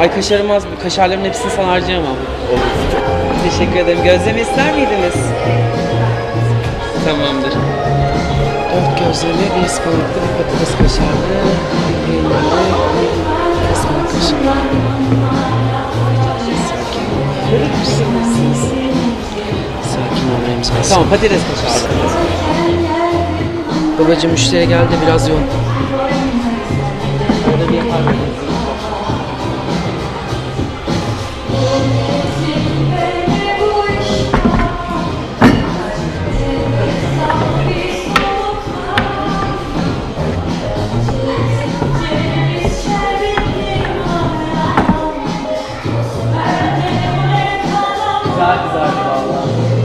Ay kaşarım az, bu kaşarların hepsini sana harcayamam. Teşekkür ederim. Gözleme ister miydiniz? Tamamdır. Dört gözleme, bir ıspanaklı, bir patates kaşarlı, bir peynirli, bir ıspanak kaşarlı. Sakin. Sakin olayım sen. Tamam patates kaşarlı. Babacım müşteri geldi biraz yoğun. Orada bir yapar mısınız? Daha güzeldi vallahi.